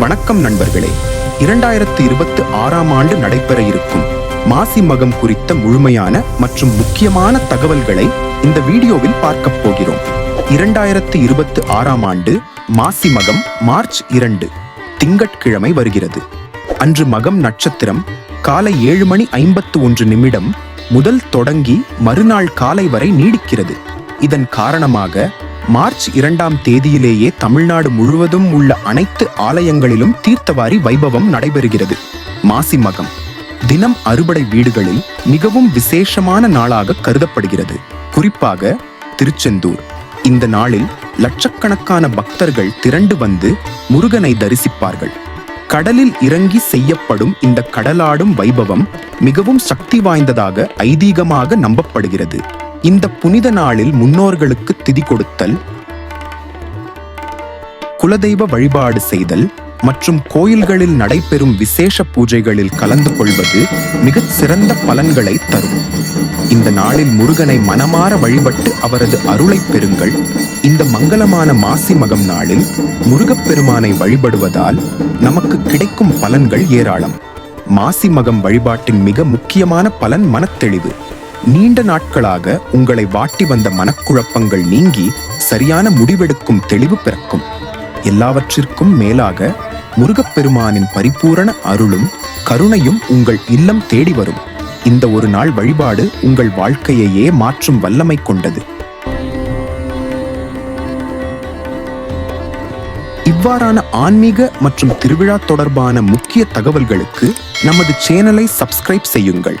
வணக்கம் நண்பர்களே. இரண்டாயிரத்து இருபத்தி ஆறாம் ஆண்டு நடைபெற இருக்கும் மாசி மகம் குறித்த முழுமையான மற்றும் முக்கியமான தகவல்களை இந்த வீடியோவில் பார்க்கப் போகிறோம். இரண்டாயிரத்து இருபத்தி ஆறாம் ஆண்டு மாசி மகம் மார்ச் இரண்டு திங்கட்கிழமை வருகிறது. அன்று மகம் நட்சத்திரம் காலை ஏழு மணி ஐம்பத்து ஒன்று நிமிடம் முதல் தொடங்கி மறுநாள் காலை வரை நீடிக்கிறது. இதன் காரணமாக மார்ச் இரண்டாம் தேதியிலேயே தமிழ்நாடு முழுவதும் உள்ள அனைத்து ஆலயங்களிலும் தீர்த்தவாரி வைபவம் நடைபெறுகிறது. மாசி மகம் தினம் அறுபடை வீடுகளில் மிகவும் விசேஷமான நாளாக கருதப்படுகிறது. குறிப்பாக திருச்செந்தூர் இந்த நாளில் லட்சக்கணக்கான பக்தர்கள் திரண்டு வந்து முருகனை தரிசிப்பார்கள். கடலில் இறங்கி செய்யப்படும் இந்த கடலாடும் வைபவம் மிகவும் சக்தி வாய்ந்ததாக ஐதீகமாக நம்பப்படுகிறது. இந்த புனித நாளில் முன்னோர்களுக்கு திதி கொடுத்தல் குலதெய்வ வழிபாடு செய்தல் மற்றும் கோயில்களில் நடைபெறும் விசேஷ பூஜைகளில் கலந்து கொள்வது மிகச் சிறந்த பலன்களை தரும். இந்த நாளில் முருகனை மனமாற வழிபட்டு அவரது அருளைப் பெறுங்கள். இந்த மங்களமான மாசி மகம் நாளில் முருகப்பெருமானை வழிபடுவதால் நமக்கு கிடைக்கும் பலன்கள் ஏராளம். மாசி மகம் வழிபாட்டின் மிக முக்கியமான பலன் மனத்தெளிவு. நீண்ட நாட்களாக உங்களை வாட்டி வந்த மனக்குழப்பங்கள் நீங்கி சரியான முடிவெடுக்கும் தெளிவு பிறக்கும். எல்லாவற்றிற்கும் மேலாக முருகப்பெருமானின் பரிபூரண அருளும் கருணையும் உங்கள் இல்லம் தேடி வரும். இந்த ஒரு நாள் வழிபாடு உங்கள் வாழ்க்கையையே மாற்றும் வல்லமை கொண்டது. இவ்வாறான ஆன்மீக மற்றும் திருவிழா தொடர்பான முக்கிய தகவல்களுக்கு நமது சேனலை சப்ஸ்கிரைப் செய்யுங்கள்.